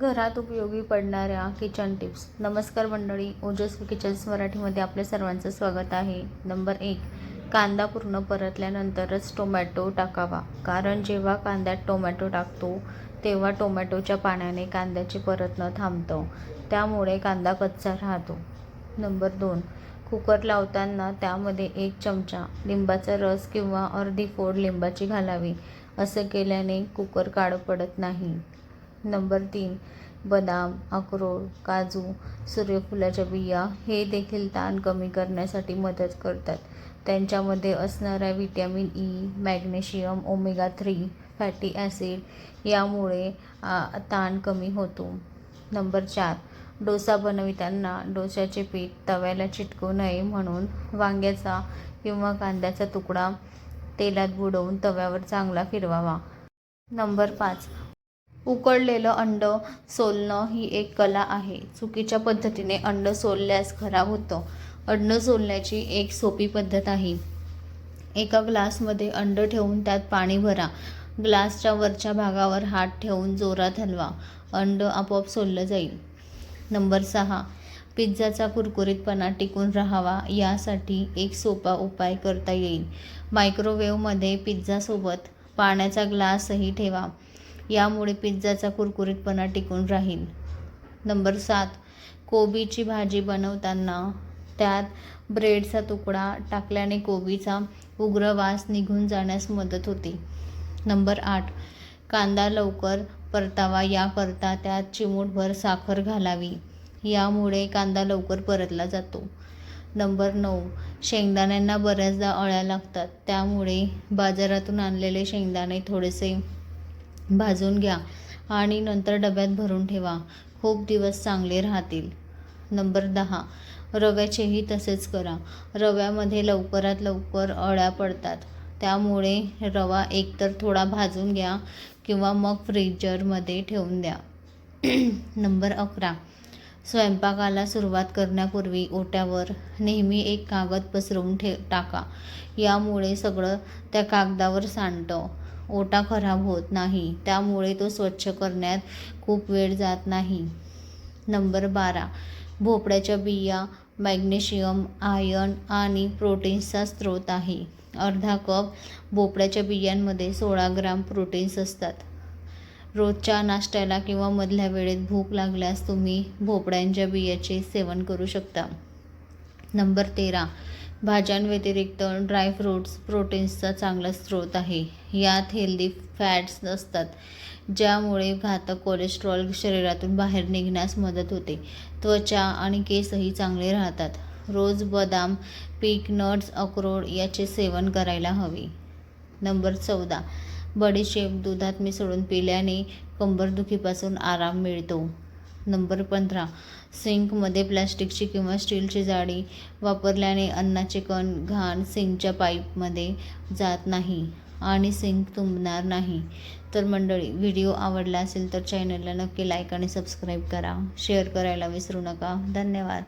घरात उपयोगी पडणाऱ्या किचन टिप्स नमस्कार मंडळी ओजस्वी किचन्स मराठीमध्ये आपल्या सर्वांचं स्वागत आहे. नंबर एक कांदा पूर्ण परतल्यानंतरच टोमॅटो टाकावा. कारण जेव्हा कांद्यात टोमॅटो टाकतो तेव्हा टोमॅटोच्या पाण्याने कांद्याची परतणं थांबतं. त्यामुळे कांदा कच्चा राहतो. नंबर दोन कुकर लावताना त्यामध्ये एक चमचा लिंबाचा रस किंवा अर्धी फोड लिंबाची घालावी. असं केल्याने कुकर काळं पडत नाही. नंबर तीन बदाम अक्रोड काजू सूर्यफुलाच्या बिया हे देखील ताण कमी करण्यासाठी मदत करतात. त्यांच्यामध्ये असणाऱ्या vitamin E magnesium omega three fatty acid यामुळे ताण कमी होतो. नंबर चार डोसा बनविताना डोशाचे पीठ तव्याला चिटकू नये म्हणून वांग्याचा किंवा कांद्याचा तुकडा तेलात बुडवून तव्यावर चांगला फिरवावा. नंबर पाच उकडलेलं अंड सोलणं ही एक कला आहे. चुकीच्या पद्धतीने अंड सोलल्यास खराब होतं. अंड सोलण्याची एक सोपी पद्धत आहे. एका ग्लासमध्ये अंड ठेवून त्यात पाणी भरा. ग्लासच्या वरच्या भागावर हात ठेवून जोरात हलवा. अंड आपोआप सोललं जाईल. नंबर सहा. पिझ्झाचा कुरकुरीतपणा टिकून राहावा. यासाठी एक सोपा उपाय करता येईल. मायक्रोवेव्हमध्ये पिझ्झासोबत पाण्याचा ग्लासही ठेवा. यामुळे पिझ्झाचा कुरकुरीतपणा टिकून राहील. नंबर सात. कोबीची भाजी बनवताना त्यात ब्रेडचा तुकडा टाकल्याने कोबीचा उग्र वास निघून जाण्यास मदत होते. नंबर आठ. कांदा लवकर परतावा याकरता त्यात चिमूटभर साखर घालावी. यामुळे कांदा लवकर परतला जातो. नंबर नऊ. शेंगदाण्यांना बऱ्याचदा अळ्या लागतात त्यामुळे बाजारातून आणलेले शेंगदाणे थोडेसे भाजून घ्या आणि नंतर डब्यात भरून ठेवा. खूप दिवस चांगले राहतील. नंबर दहा. रव्याचेही तसेच करा. रव्यामध्ये लवकरात लवकर अळ्या पडतात. त्यामुळे रवा एकतर थोडा भाजून घ्या किंवा मग फ्रीजरमध्ये ठेवून द्या. नंबर अकरा. स्वयंपाकाला सुरुवात करण्यापूर्वी ओट्यावर नेहमी एक कागद पसरवून ठे टाका. यामुळे सगळं त्या कागदावर सांडतं. ओटा खराब होत नाही. त्यामुळे तो स्वच्छ करण्यात खूप वेळ जात नाही. नंबर बारा. भोपळ्याच्या बिया मॅग्नेशियम आयर्न आणि प्रोटीन्सचा स्रोत आहे. अर्धा कप भोपळ्याच्या बियांमध्ये सोळा ग्राम प्रोटीन्स असतात. रोजच्या नाश्त्याला किंवा मधल्या वेळेत भूक लागल्यास तुम्ही भोपळ्यांच्या बियाचे सेवन करू शकता. नंबर तेरा. भाज्यांव्यतिरिक्त ड्रायफ्रूट्स प्रोटीन्सचा चांगला स्रोत आहे. यात हेल्दी फॅट्स असतात ज्यामुळे घातक कोलेस्ट्रॉल शरीरातून बाहेर निघण्यास मदत होते. त्वचा आणि केसही चांगले राहतात. रोज बदाम पीक नट्स अक्रोड याचे सेवन करायला हवे. नंबर चौदा. बडीशेप दुधात मिसळून पिल्याने कंबरदुखीपासून आराम मिळतो. नंबर पंधरा. सिंकमध्ये प्लॅस्टिकची किंवा स्टीलची जाळी वापरल्याने अन्नाचे कण घाण सिंकच्या पाईपमध्ये जात नाही आणि सिंक तुंबणार नाही. तर मंडळी व्हिडिओ आवडला असेल तर चॅनलला नक्की लाईक आणि सबस्क्राईब करा. शेअर करायला विसरू नका. धन्यवाद.